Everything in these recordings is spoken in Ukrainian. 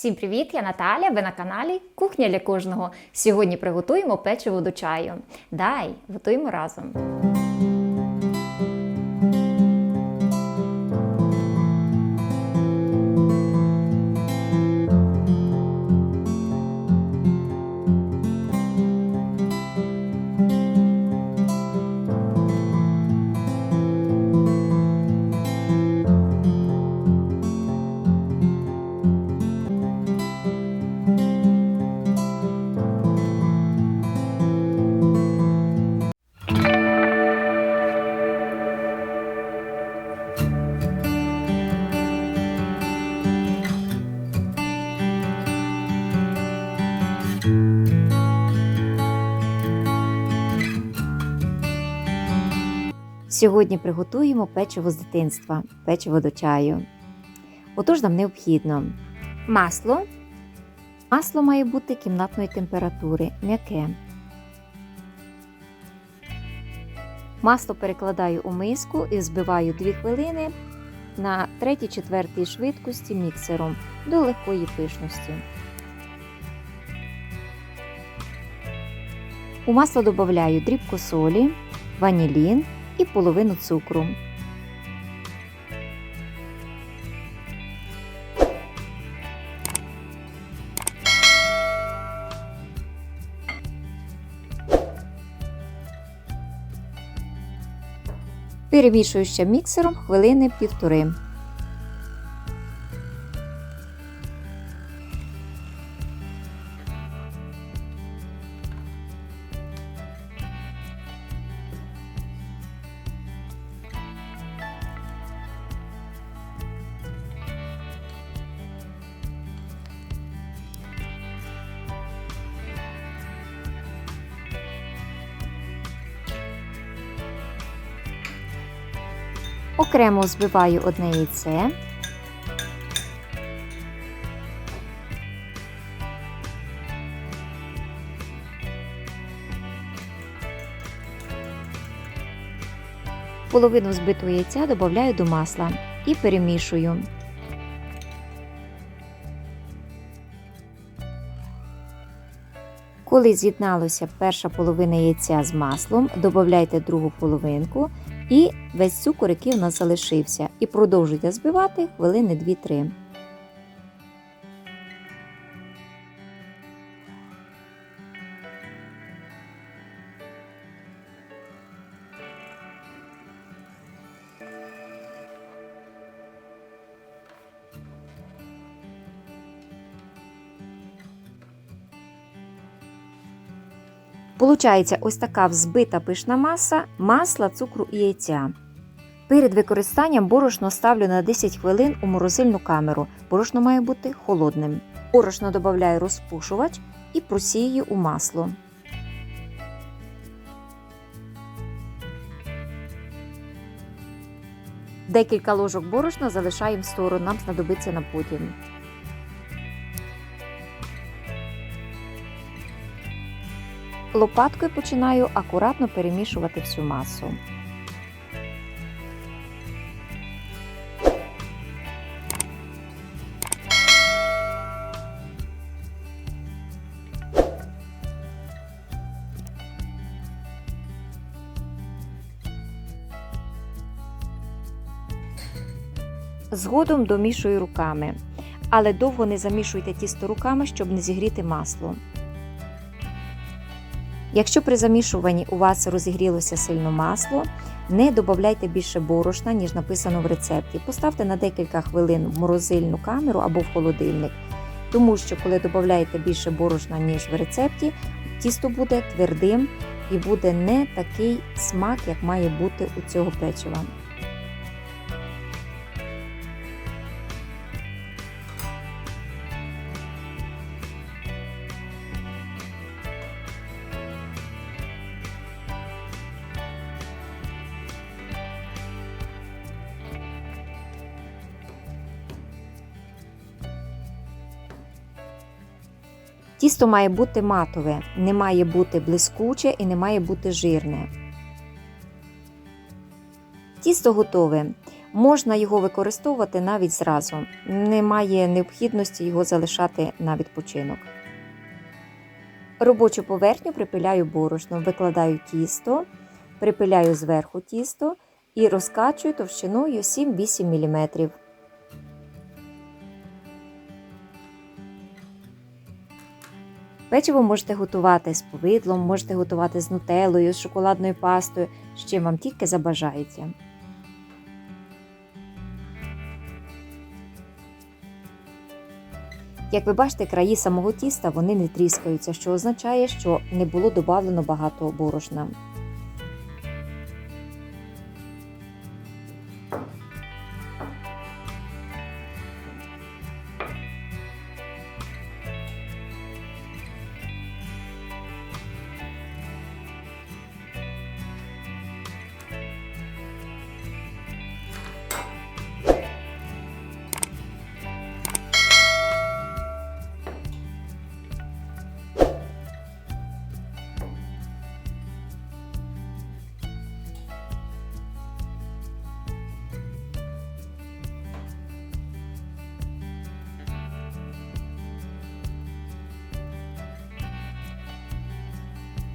Всім привіт! Я Наталя. Ви на каналі Кухня для кожного. Сьогодні приготуємо печиво до чаю. Дай, готуємо разом. Сьогодні приготуємо печиво з дитинства, печиво до чаю. Отож нам необхідно масло. Масло має бути кімнатної температури, м'яке. Масло перекладаю у миску і збиваю 2 хвилини на 3-4 швидкості міксером до легкої пишності. У масло додаю дрібку солі, ванілін і половину цукру. Перемішую ще міксером хвилини півтори. Окремо збиваю одне яйце. Половину збитого яйця додаю до масла і перемішую. Коли з'єдналося перша половина яйця з маслом, додайте другу половинку і весь цукор, який в нас залишився, і продовжуйте збивати хвилини 2-3. Получається ось така взбита пишна маса, масла, цукру і яйця. Перед використанням борошно ставлю на 10 хвилин у морозильну камеру. Борошно має бути холодним. Борошно додаю розпушувач і просію у масло. Декілька ложок борошна залишаємо в сторону, нам знадобиться на потім. Лопаткою починаю акуратно перемішувати всю масу. Згодом домішую руками, але довго не замішуйте тісто руками, щоб не зігріти масло. Якщо при замішуванні у вас розігрілося сильно масло, не додавайте більше борошна, ніж написано в рецепті. Поставте на декілька хвилин в морозильну камеру або в холодильник, тому що коли додаєте більше борошна, ніж в рецепті, тісто буде твердим і буде не такий смак, як має бути у цього печива. Тісто має бути матове, не має бути блискуче і не має бути жирне. Тісто готове. Можна його використовувати навіть зразу. Немає необхідності його залишати на відпочинок. Робочу поверхню припиляю борошно, викладаю тісто, припиляю зверху тісто і розкачую товщиною 7-8 мм. Печиво можете готувати з повидлом, можете готувати з нутелою, з шоколадною пастою, з чим вам тільки забажається. Як ви бачите, краї самого тіста вони не тріскаються, що означає, що не було додано багато борошна.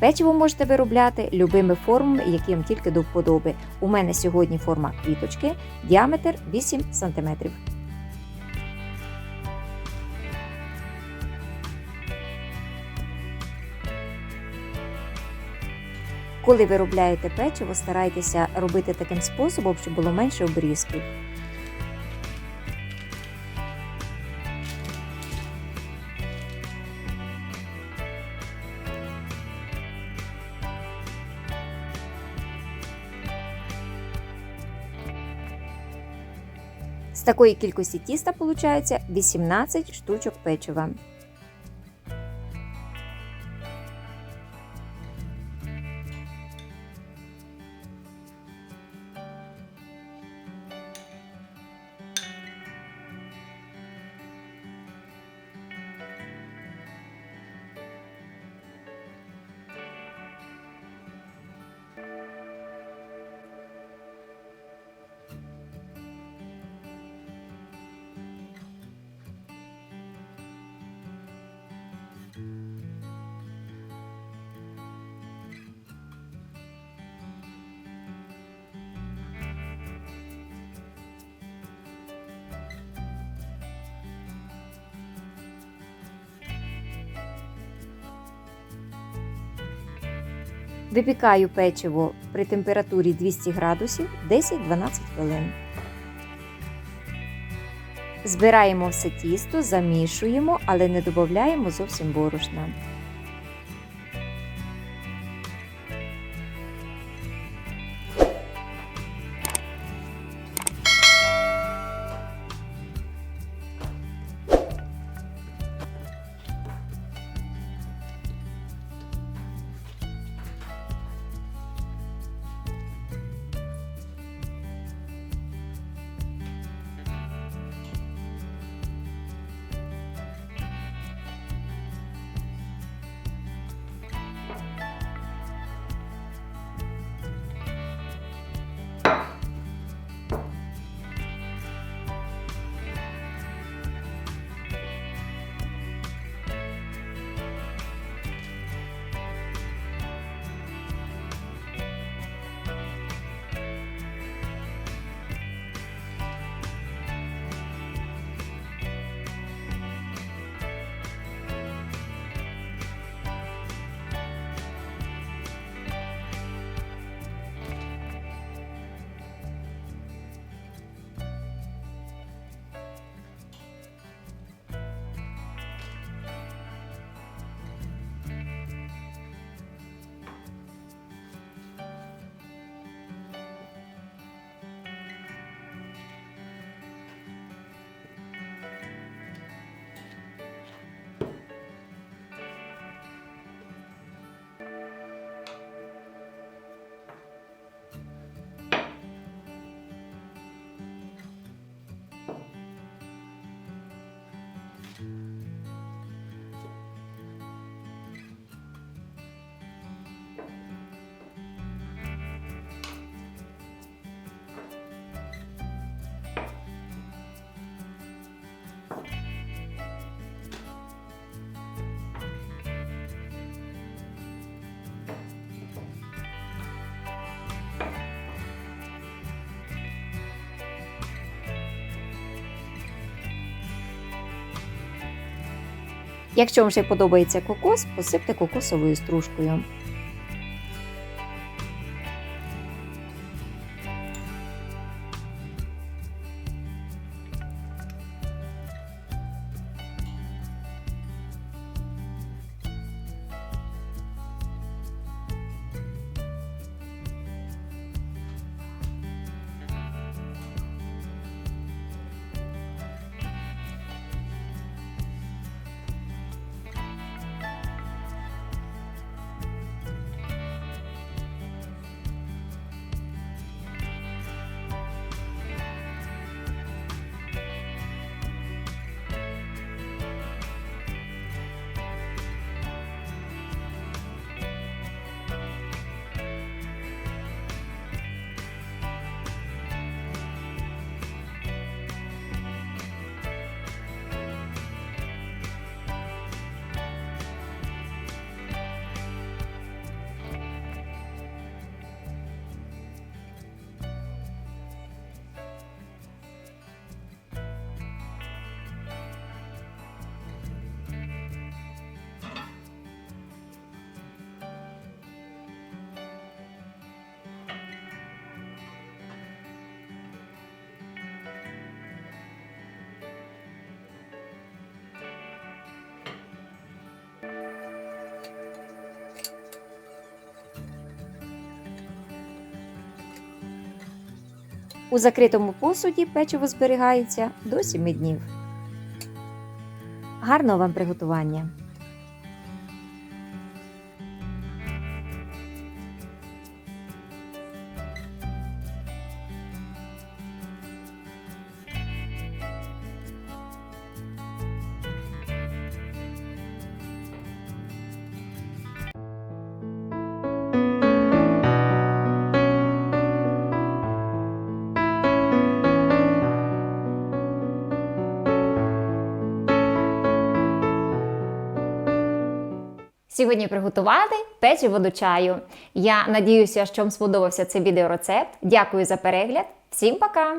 Печиво можете виробляти любими формами, які вам тільки до вподоби. У мене сьогодні форма квіточки, діаметр 8 см. Коли виробляєте печиво, старайтеся робити таким способом, щоб було менше обрізків. Такої кількості тіста виходить 18 штучок печива. Випікаю печиво при температурі 200 градусів 10-12 хвилин. Збираємо все тісто, замішуємо, але не додаємо зовсім борошна. Якщо вам ще подобається кокос, посипте кокосовою стружкою. У закритому посуді печиво зберігається до 7 днів. Гарного вам приготування! Сьогодні приготувати печі воду чаю. Я надіюся, що вам сподобався цей відеорецепт. Дякую за перегляд. Всім пока!